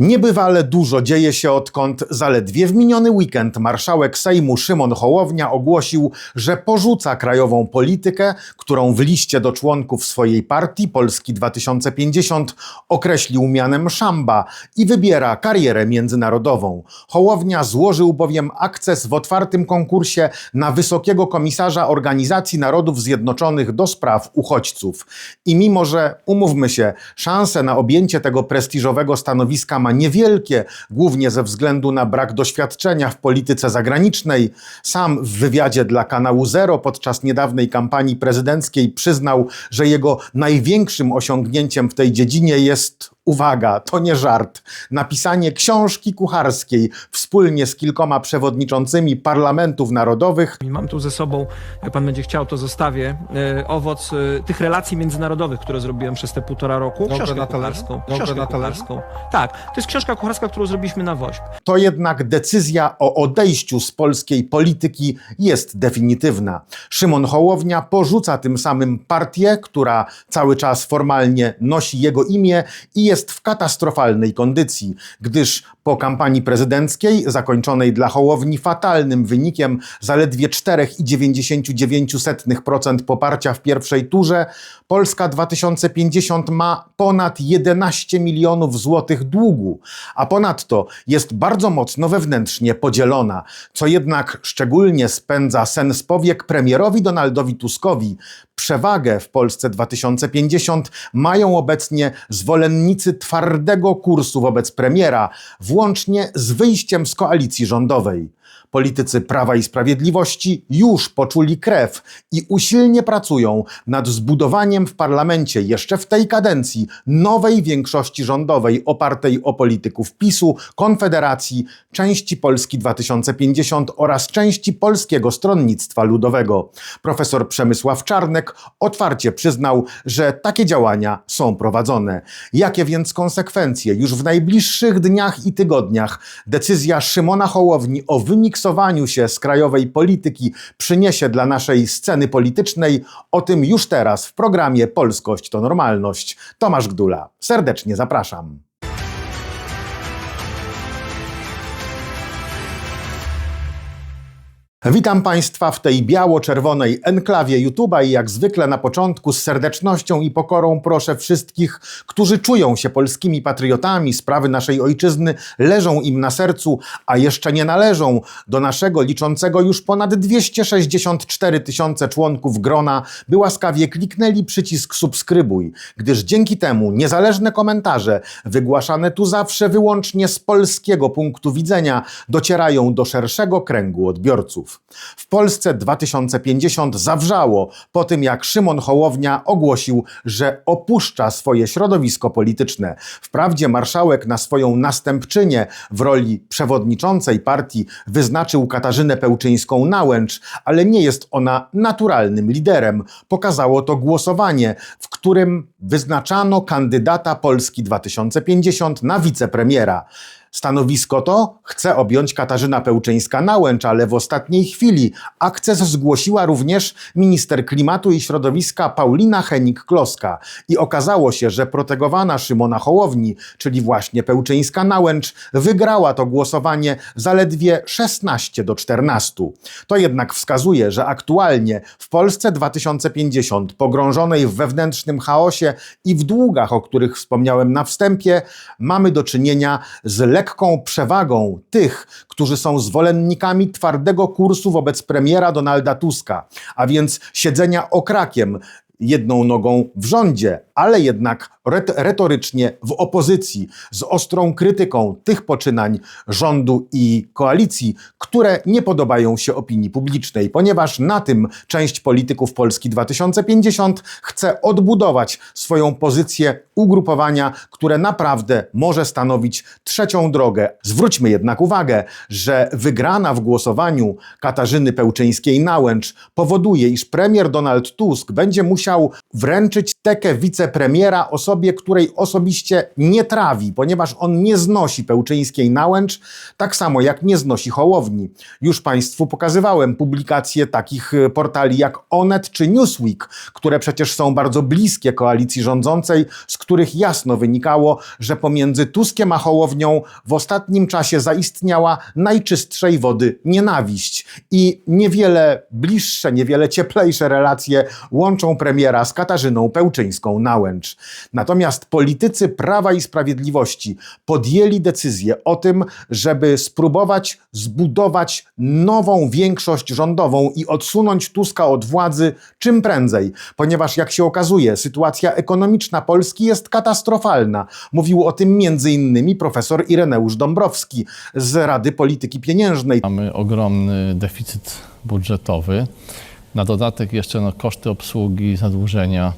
Niebywale dużo dzieje się odkąd zaledwie w miniony weekend marszałek Sejmu Szymon Hołownia ogłosił, że porzuca krajową politykę, którą w liście do członków swojej partii Polski 2050 określił mianem szamba i wybiera karierę międzynarodową. Hołownia złożył bowiem akces w otwartym konkursie na wysokiego komisarza Organizacji Narodów Zjednoczonych do spraw uchodźców. I mimo, że umówmy się, szanse na objęcie tego prestiżowego stanowiska niewielkie, głównie ze względu na brak doświadczenia w polityce zagranicznej. Sam w wywiadzie dla kanału Zero podczas niedawnej kampanii prezydenckiej przyznał, że jego największym osiągnięciem w tej dziedzinie jest Uwaga, to nie żart. Napisanie książki kucharskiej wspólnie z kilkoma przewodniczącymi parlamentów narodowych Mam tu ze sobą, jak pan będzie chciał, to zostawię, e, owoc e, tych relacji międzynarodowych, które zrobiłem przez te półtora roku. Dobrze książkę na talerzu? kucharską. Dobrze Książkę na talerzu? kucharską. Tak, to jest książka kucharska, którą zrobiliśmy na WOŚP. to jednak decyzja o odejściu z polskiej polityki jest definitywna. Szymon Hołownia porzuca tym samym partię, która cały czas formalnie nosi jego imię i jest w katastrofalnej kondycji, gdyż po kampanii prezydenckiej, zakończonej dla Hołowni fatalnym wynikiem zaledwie 4,99% poparcia w pierwszej turze, Polska 2050 ma ponad 11 milionów złotych długu, a ponadto jest bardzo mocno wewnętrznie podzielona, co jednak szczególnie spędza sen z powiek premierowi Donaldowi Tuskowi. Przewagę w Polsce 2050 mają obecnie zwolennicy twardego kursu wobec premiera, włącznie z wyjściem z koalicji rządowej. Politycy Prawa i Sprawiedliwości już poczuli krew i usilnie pracują nad zbudowaniem w parlamencie jeszcze w tej kadencji nowej większości rządowej opartej o polityków PiSu, Konfederacji, części Polski 2050 oraz części Polskiego Stronnictwa Ludowego. Profesor Przemysław Czarnek otwarcie przyznał, że takie działania są prowadzone. Jakie więc konsekwencje już w najbliższych dniach i tygodniach decyzja Szymona Hołowni o wymiksowaniu się z krajowej polityki przyniesie dla naszej sceny politycznej, o tym już teraz w programie Polskość to Normalność. Tomasz Gdula. Serdecznie zapraszam. Witam Państwa w tej biało-czerwonej enklawie YouTube'a i jak zwykle na początku z serdecznością i pokorą proszę wszystkich, którzy czują się polskimi patriotami, sprawy naszej ojczyzny leżą im na sercu, a jeszcze nie należą do naszego liczącego już ponad 264 tysiące członków grona, by łaskawie kliknęli przycisk subskrybuj, gdyż dzięki temu niezależne komentarze wygłaszane tu zawsze wyłącznie z polskiego punktu widzenia docierają do szerszego kręgu odbiorców. W Polsce 2050 zawrzało po tym, jak Szymon Hołownia ogłosił, że opuszcza swoje środowisko polityczne. Wprawdzie marszałek na swoją następczynię w roli przewodniczącej partii wyznaczył Katarzynę Pełczyńską-Nałęcz, ale nie jest ona naturalnym liderem. Pokazało to głosowanie, w którym wyznaczano kandydata Polski 2050 na wicepremiera. Stanowisko to chce objąć Katarzyna Pełczyńska-Nałęcz, ale w ostatniej chwili akces zgłosiła również minister klimatu i środowiska Paulina Henik-Kloska. I okazało się, że protegowana Szymona Hołowni, czyli właśnie Pełczyńska-Nałęcz, wygrała to głosowanie zaledwie 16 do 14. To jednak wskazuje, że aktualnie w Polsce 2050, pogrążonej w wewnętrznym chaosie i w długach, o których wspomniałem na wstępie, mamy do czynienia z lekką przewagą tych, którzy są zwolennikami twardego kursu wobec premiera Donalda Tuska, a więc siedzenia okrakiem jedną nogą w rządzie, ale jednak ret- retorycznie w opozycji, z ostrą krytyką tych poczynań rządu i koalicji, które nie podobają się opinii publicznej, ponieważ na tym część polityków Polski 2050 chce odbudować swoją pozycję ugrupowania, które naprawdę może stanowić trzecią drogę. Zwróćmy jednak uwagę, że wygrana w głosowaniu Katarzyny Pełczyńskiej-Nałęcz powoduje, iż premier Donald Tusk będzie musiał wręczyć tekę wicepremiera osobie, której osobiście nie trawi, ponieważ on nie znosi Pełczyńskiej-Nałęcz, tak samo jak nie znosi Hołowni. Już Państwu pokazywałem publikacje takich e, portali jak Onet czy Newsweek, które przecież są bardzo bliskie koalicji rządzącej, z których jasno wynikało, że pomiędzy Tuskiem a Hołownią w ostatnim czasie zaistniała najczystszej wody nienawiść i niewiele bliższe, niewiele cieplejsze relacje łączą premiera z Katarzyną Pełczyńską-Nałęcz. Natomiast politycy Prawa i Sprawiedliwości podjęli decyzję o tym, żeby spróbować zbudować nową większość rządową i odsunąć Tuska od władzy czym prędzej, ponieważ jak się okazuje, sytuacja ekonomiczna Polski jest katastrofalna. Mówił o tym m.in. profesor Ireneusz Dąbrowski z Rady Polityki Pieniężnej. Mamy ogromny deficyt budżetowy. Na dodatek jeszcze no, koszty obsługi zadłużenia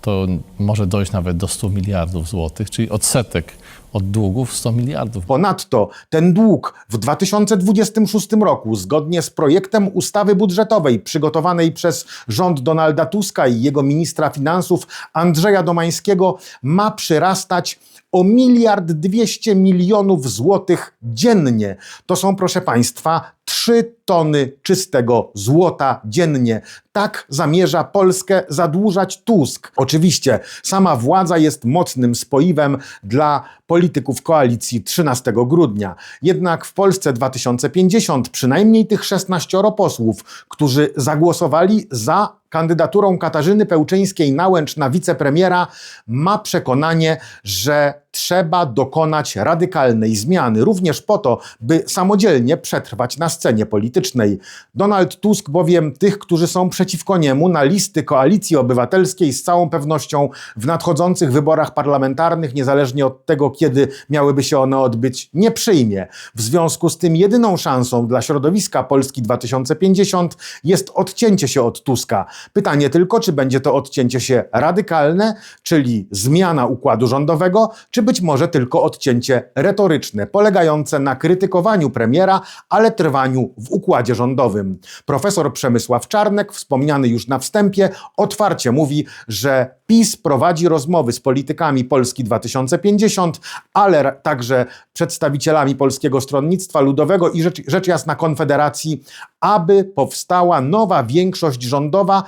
to może dojść nawet do 100 miliardów złotych, czyli odsetek od długów 100 miliardów. Ponadto ten dług w 2026 roku, zgodnie z projektem ustawy budżetowej przygotowanej przez rząd Donalda Tuska i jego ministra finansów Andrzeja Domańskiego, ma przyrastać o miliard 200 milionów złotych dziennie. To są, proszę Państwa, 3 tony czystego złota dziennie. Tak zamierza Polskę zadłużać Tusk. Oczywiście sama władza jest mocnym spoiwem dla polityków koalicji 13 grudnia. Jednak w Polsce 2050 przynajmniej tych 16 posłów, którzy zagłosowali za kandydaturą Katarzyny Pełczyńskiej-Nałęcz na wicepremiera, ma przekonanie, że trzeba dokonać radykalnej zmiany, również po to, by samodzielnie przetrwać na scenie politycznej. Donald Tusk bowiem tych, którzy są przeciwko niemu na listy koalicji obywatelskiej z całą pewnością w nadchodzących wyborach parlamentarnych, niezależnie od tego, kiedy miałyby się one odbyć, nie przyjmie. W związku z tym jedyną szansą dla środowiska Polski 2050 jest odcięcie się od Tuska. Pytanie tylko, czy będzie to odcięcie się radykalne, czyli zmiana układu rządowego, czy być może tylko odcięcie retoryczne, polegające na krytykowaniu premiera, ale trwaniu w układzie rządowym. Profesor Przemysław Czarnek, wspomniany już na wstępie, otwarcie mówi, że PiS prowadzi rozmowy z politykami Polski 2050, ale także przedstawicielami Polskiego Stronnictwa Ludowego i rzecz, rzecz jasna Konfederacji, aby powstała nowa większość rządowa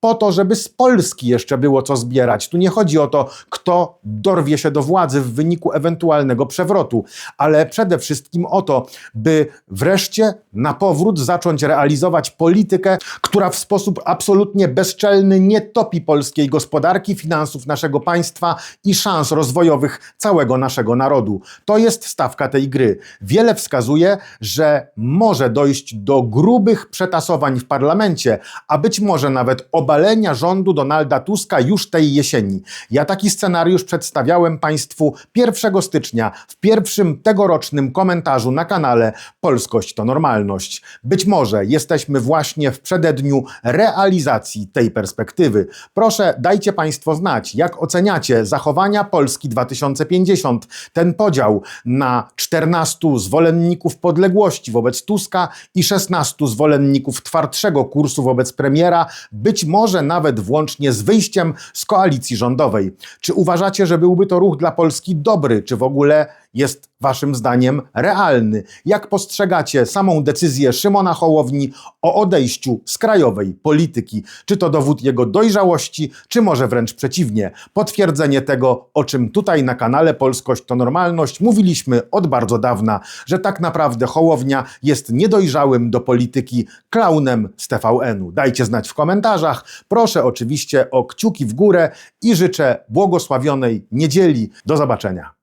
po to, żeby z Polski jeszcze było co zbierać. Tu nie chodzi o to, kto dorwie się do władzy w wyniku ewentualnego przewrotu, ale przede wszystkim o to, by wreszcie na powrót zacząć realizować politykę, która w sposób absolutnie bezczelny nie topi polskiej gospodarki, finansów naszego państwa i szans rozwojowych całego naszego narodu. To jest stawka tej gry. Wiele wskazuje, że może dojść do grubych przetasowań w parlamencie, a być może nawet obalenia rządu Donalda Tuska już tej jesieni. Ja taki scenariusz przedstawiałem Państwu 1 stycznia w pierwszym tegorocznym komentarzu na kanale Polskość to Normalność. Być może jesteśmy właśnie w przededniu realizacji tej perspektywy. Proszę, dajcie Państwo znać, jak oceniacie zachowania Polski 2050, ten podział na 14 zwolenników podległości wobec Tuska i 16 zwolenników twardszego kursu wobec premiera, być może nawet włącznie z wyjściem z koalicji rządowej. Czy uważacie, że byłby to ruch dla Polski dobry, czy w ogóle jest Waszym zdaniem realny? Jak postrzegacie samą decyzję Szymona Hołowni o odejściu z krajowej polityki? Czy to dowód jego dojrzałości, czy może wręcz przeciwnie? Potwierdzenie tego, o czym tutaj na kanale Polskość to Normalność mówiliśmy od bardzo dawna, że tak naprawdę Hołownia jest niedojrzałym do polityki klaunem z TVN-u. Dajcie znać w komentarzach. Proszę oczywiście o kciuki w górę i życzę błogosławionej niedzieli. Do zobaczenia.